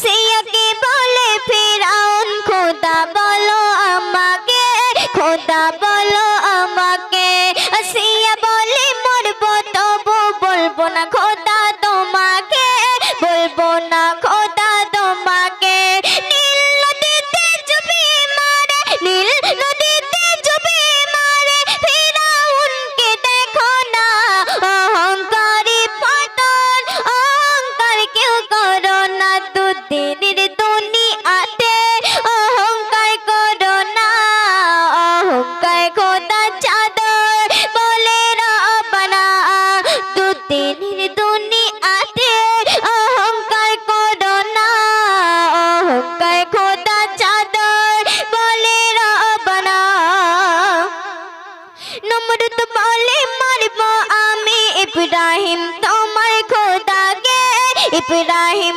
সিয়াকে বলে ফেরাউন, খোদা বলো আমাকে, খোদা বলো আমাকে, আসিয়া বলে মরবো, তবু বলব না, খোদা অহংকার খোদা চাদর বলে রবানা দুদিনের দুনিয়াতে অহংকার করো না। অহংকার খোদা চাদর বলে রবানা নমরুদ বলে, মারব আমি ইব্রাহিম, তোমার খোদাকে ইব্রাহিম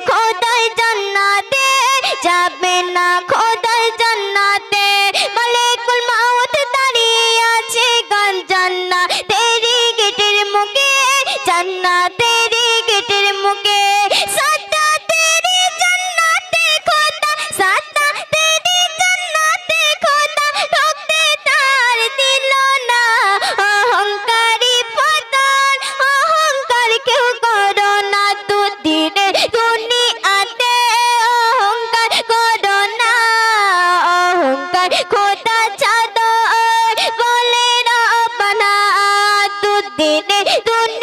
খোদাই জান্নাতে যাবে না দিনে দুনিয়া